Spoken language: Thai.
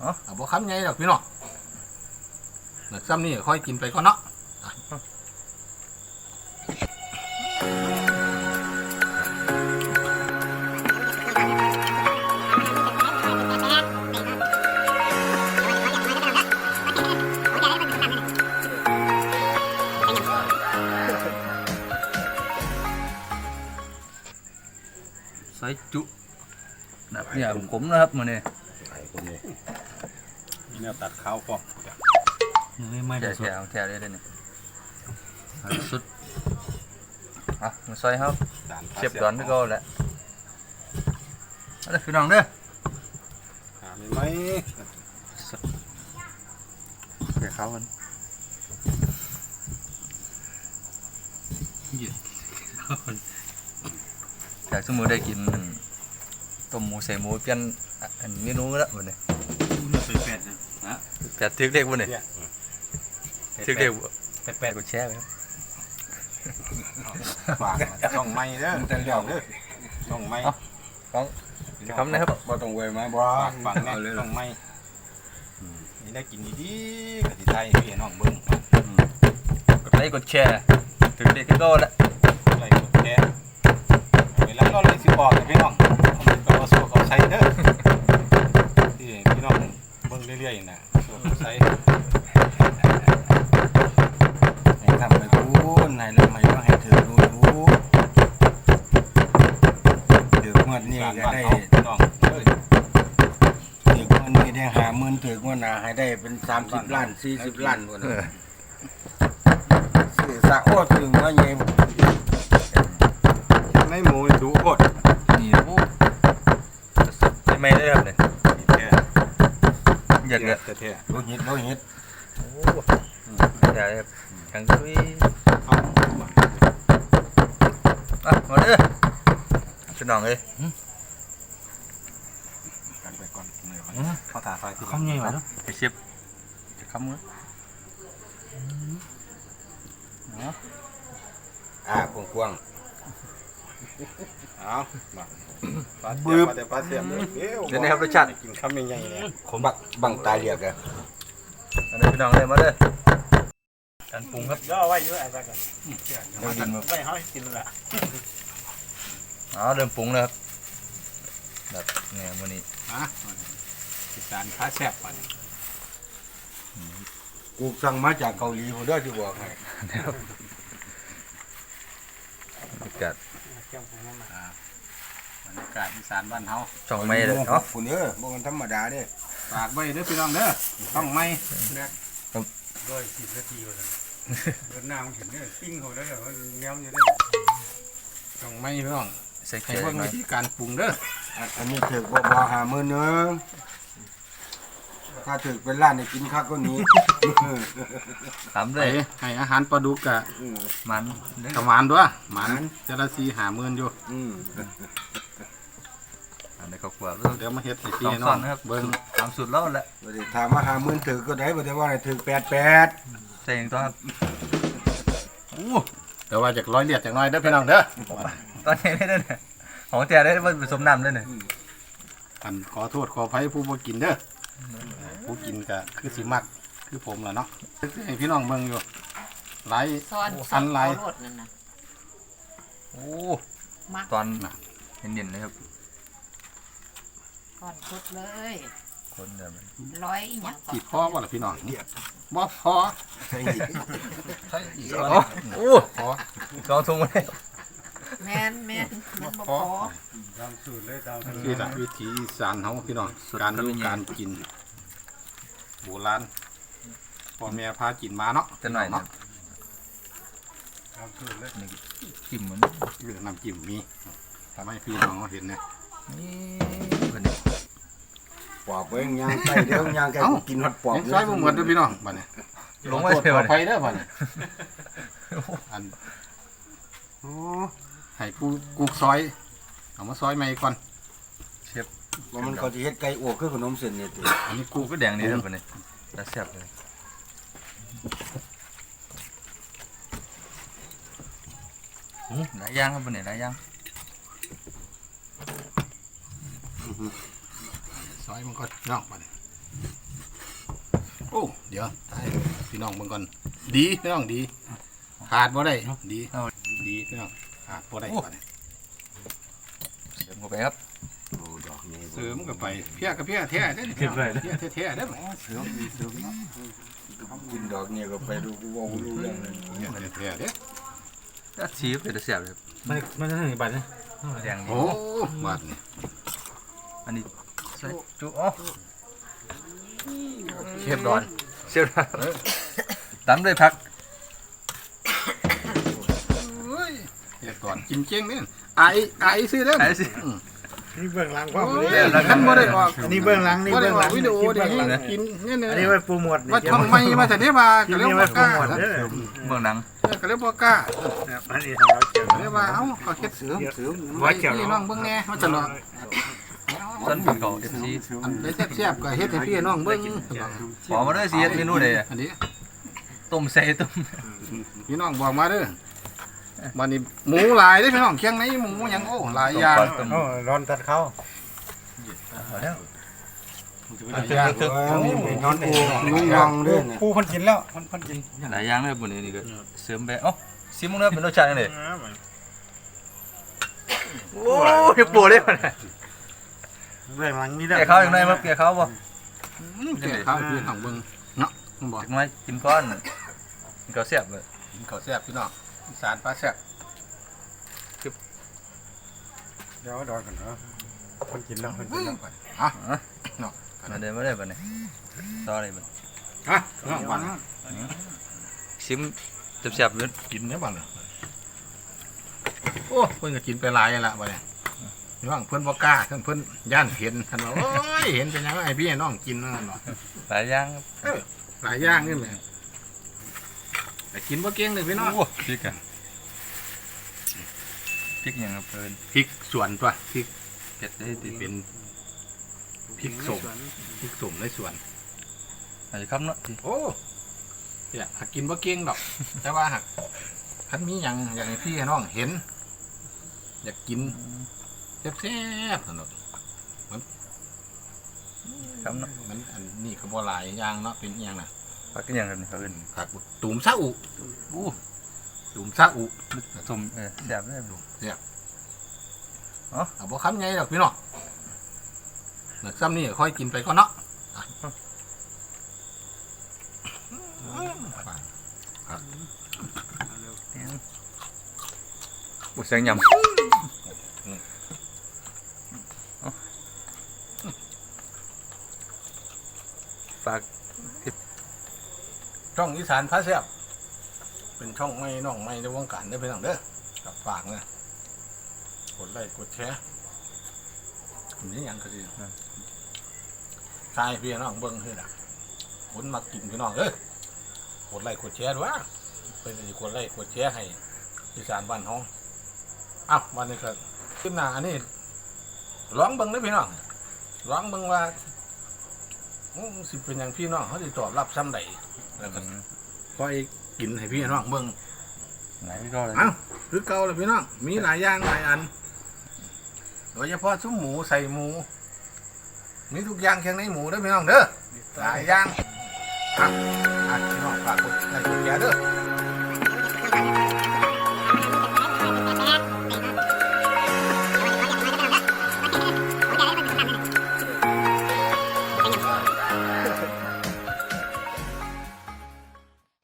เอ้าเอาบ่คำไงดอกพี่น้องเด็กซ้ำนี่ค่อยกินไปก่อนเนาะอะใส่จุแบบเนี่ยขมนะครับมื้อนี้ไอ้คนนี้ เนี่ยตัดข้าวฟอกไม่ไม่แท้แท้ของแท้เลยเด้อนี่อันสุดอะมาใส่ครับเสียบดอนที่เก็แหละเอาเด้อพี่น้องเด้อหาไม่ไหมเดี๋ยวเข้ากันอยากสมมุติได้กินต้มหมูใส่หมูเปลี่ยนอันเมนูแล้วมื้อนี้มันเป็นแปดนะ แปดทึกเด็กมื้อนี้ทึกเด็กแปดแปดกดแชร์ไว้ครับฝากช่องไม้เด้อแต่เลี้ยวเด้อช่องไม้จะคำนะครับบ่ต้องไว้มาบ่ฝากฝังแน่เอาเลยช่องไม้นี่ได้กินดีๆกะทิไทยพี่น้องเบิ้งกดไลค์กดแชร์ถึงเด็กที่ก็แล้วอะไรกดแชร์เวลาเราเลยสิบอกกับพี่น้องผมก็ว่าสู้เขาใช้เด้อที่พี่น้องเบิ้งเรื่อยๆนะสู้เขาใช้ให้ทำไปพูนให้แล้วให้ต้องให้ถือดูดูถืองวดนี้การก็บ้านได้เขาพี่น้องเอ้ยถืองวดนี้ได้หาหมื่นถืองวดหน้าให้ได้เป็น30ล้าน40ล้านพุ่นน่ะซื้อซะโอ้ถึงว่าใหญ่ในหมูดูโคตรนี่โอ้ใช่ไหมได้ครับเนี่ยแท้ อยากเลยแท้โลหิตโลหิตโอ้อยากเลยครับทั้งทุยๆเอาอะมาเด้อพี่น้องเอ้ยกันไปก่อนเหนื่อยเขาถ่ายไฟที่คำไงวะเนาะไปเชียบจะคำมืออ่ากว้าง เอามาปลาเสียบปลาแต่ปลาเสียบเลยเดี๋ยวเดี๋ยวนะครับรสชาติ กินคำใหญ่ๆเนี่ยๆผมบักบังตาเรียกอะอันนี้พี่น้องเลยมาเด้อการปรุงครับย่อไว้เยอะไอ้ปลากันเดี๋ยวกินมาไว้ให้กินละอ๋อเริ่มปรุงแล้วครับแบบเนี่ยมื้อนี้มาติดการปลาแซ่บก่อนกูสั่งมาจากเกาหลีพุ่นเด้อที่บอกให้บร รยากาศบรรยากาศอีสานบ้านเฮาช่องไม่เลยเนาะพุ่นเด้อบ่มันธรรมดาเด้อฝากไว้เด้อพี่น้องเด้อต้องไม่ร้อยสิบนาทีวะเนี่ยเดินหน้ามันเห็นเนี่ยปิ้งเขาได้เลยว่าแง้มอยู่ได้ต้องไม่พี่น้องใส่เกให้ลือเบิ่งหน่อวิยธีการปรุงเด้ออันอันนี้ถือบ่บ่หามื้อนึง ถ้าถือเป็นร้านได้กินคักกว่านี้ถามเลให้ยให้อาหารปลาดุกกะอืม มันเด้อ กะหวานด้วยหวานหวานจะละสีหาหมื่นอยู่ อืมอันนี้ก็กลัวเดี๋ยวมาเฮ็ดให้สพี่องให้ซ้น้ออนงนะครับเบิ่งตามสูตรแล้วแหละบ่ได้ถามว่าหามื้อถือก็ได้บ่ได้ว่าให้ถือ88ใส่อย่างตัวครับอู้เดี๋ยวว่าจากร้อยเลียดจากน้อยเด้อพี่น้องเด้อตอนนี้ได้เลยเนี่ยของแต่ได้ผสมน้ำด้วยเนี่ยอันขอโทษขออภัยผู้บ่กินเด้อ ผู้กินก็คือสิมักคือผมล่ะเนาะให้พี่น้องเบิ่งอยู่หลายซ่อนอันไรเอารถนั่นน่ะโอ้มักตอนเย็นๆเลยครับก่อนชุดเลยคนเดิมร้อยอีหยังก่อนกี่พ่อบ่ล่ะพี่น้องเนี่ยบ่พอใช่อีกใช่อีกโอ้โอ้พอลองทุ่งเลยแม่นแม่นมันบ่พอ ตามสูตรเลยตามสูตรคือวิถีอีสานเฮาพี่น้องการดูการกิน โบราณพ่อแม่พากินมาเนาะจะหน่อยนะเนาะตามสูตรเลยจิ้มเหมือนเรื่องน้ำจิ้มมีทำให้พี่น้องเขาเห็นเนี่ยนี่เพิ่นนี่ปอบเบิ่งย่างไก่เด้อย่างไก่กูกินฮอดปอบยังใช้บ่เหมือนเด้อพี่น้องบัดนี้ลงไว้ขอโทษเท่าขอไหไปร่เด้อบัดนี้อันโอ้ให้กูกูซอยเอามาซอยใหม่ก่อน ว่ามันเขาสิเฮ็ดไก่อวกคือขนมเส้นนี่ติอันนี้กูกูก็แดงนี่ครับเพิ่นนี่แล้วแซ่บเลยโอ้หลายอย่างครับเพิ่นนี่หลายอย่างซอยมันก็น้องบัดนี้เดี๋ยวให้พี่น้องเบิ่งก่อนดีพี่น้องดีขาดบ่ได้ดีดีพี่น้องขาดบ่ได้บัดนี้เสริมเข้าไปครับโอ้ดอกนี้ เสริมกับไปเพี้ยกับเพี้ยแท้เด้อเพี้ยแท้ๆเด้อเสริมดีเสริมเนาะกินดอกนี้ก็ไปดูกูว่ากูรู้เรื่องเลยเพี้ยแท้ๆเด้อก็ชีฟเป็นตะเสียบเลยครับมันมันจะถึงบัตรนะแดงดีโอ้บาดนี่อันนี้ใส่จุอ๋อเชฟดอนเชฟดอนตามด้วยผักเฮ็ดก่อนกินเก่งเด้ออายอายซื้อเด้อไหนสิ นี่เบื้องหลังความโอ้เลยยคันบ่ได้ออกอันนี้เบื้องหลังนี่บ่ได้เบื้องอหอลักงวิดีโอเดี๋ยวคลิปเบื้องหลังกินเนี่ยอันเนี่นี้ยไว้โปรโมทว่าช่องใหม่มาแต่เนี่ยว่าคลิก็ปเรียกนี้ไว้ว่าโปรกล้าโมทเด้อเบื้องหลังก็เรียกว่ากล้าอันนี้ทำเราเกี่ยวเรียกว่าเอ้าก็เฮ็ดเสือเสริมไว้เกี่ยวพี่น้องเบิ่งแน่ว่าจะรอต้นผักเก่าเอฟซีอันไปแซ่บๆก็เฮ็ดให้พี่น้องเบิ่งขอมาด้วยสิเฮ็ดเมนูใดอะอันนี้ต้มใส่ต้มพี่น้องบอกมาเด้อ บัดนี้หมูหลายเด้อพี่น้องเคียงในหมูหยังโอ้หลายอย่างต้มโอ้ร้อนตัดเข้าเอาแล้วหลายอย่างเออมีนอนปูนุ่งยองด้วยนะปูคนกินแล้วคนคนกินหลายอย่างเลยบนนี้นี่ก็เสริมไปเอ้าซิมมึงเด้อเป็นรสชาติจังไดโอ้ยปวดเลยมันเบื้องหลังนี่แกะข้าวอย่างไรมาแกะข้าวบ่อืมแก่ข้าวให้พี่น้องเบิ่งเนาะผมบอกจักหน่อยกินก้อนกินข้าวเสียบเลยข้าวแซ่บพี่น้อง อีสานปลาแซ่บเดี๋ยวดอนกันเนาะคนกินแล้วคนกินแล้วอะมาเดินมาได้บ่เนี่ยต่อเลยบ่อะน้องหวานซิมเสียบๆอยู่กินได้บ่เนี่ยโอ้เพิ่นก็กินไปหลายแล้วล่ะบัดนี้พี่น้องเพิ่นบ่กล้าเพิ่นเพิ่นย่านเห็นท่านว่าโอ้ยเห็นเป็นหยังไงพี่น้องกินนั่นเนาะหลายอย่างครับหลายอย่างนี่แหละ แต่กินบ่เก่งเลยพี่น้องโอ้พริกอะพริกหยังครับเพิ่นพริกสวนตัวพริกเผ็ดได้ติเป็นพริกสมพริกสมในสวนอาจจะครับเนาะที่โอ้เนี่ยหากกินบ่เก่งดอก แต่ว่าหากคันมีหยังอย่างให้พี่ให้น้องเห็น อยากกินแซ่บๆสนุกครับเนาะมันอันนี้ก็บ่หลายอย่างเนาะเป็นอหย่างน่ะ ผักกินหยังครับนี่เขาเอิ้นผักตุ่มซาอุอู้ตุ่มซาอุต้มเออแซ่บเลยบ่เอาบ่คำไงดอกพี่น้องหนักซ้ำนี่ค่อยกินไปก่อนเนาะบ่แสงยำเอาฝาก ช่องอีสานพาแซ่บเป็นช่องไม่น้องไม่ในวงการได้อพี่น้องเด้อกับฝากนะกดไลค์กดแชร์ผมนี่ยังก็สิใช่พี่น้องเบิ่งคือน่ะคนมากินพี่น้องเด้อกดไลค์กดแชร์ด้วยเป็นสิกดไลค์กดแชร์ให้อีสานบ้านเฮาอ้าววันนี้ก็ขึ้นหน้าอันนี้ร้องเบิ่งเด้อพี่น้องร้องเบิ่งว่าอื้อ สิเป็นอย่างพี่น้องเขาสิตอบรับซ้ำใดแล้วก็ค่อยกินให้พี่น้องเบิ่งไหนก็เลยเอ้าคือเก่าเลยพี่น้องมีหลายอย่างหลายอัน โดยเฉพาะซุ้มหมูใส่หมู มีทุกอย่างแค่ในหมูเด้อพี่น้องเด้อหลายอย่างอะอะพี่น้องฝากกดไลค์กดแชร์เด้อ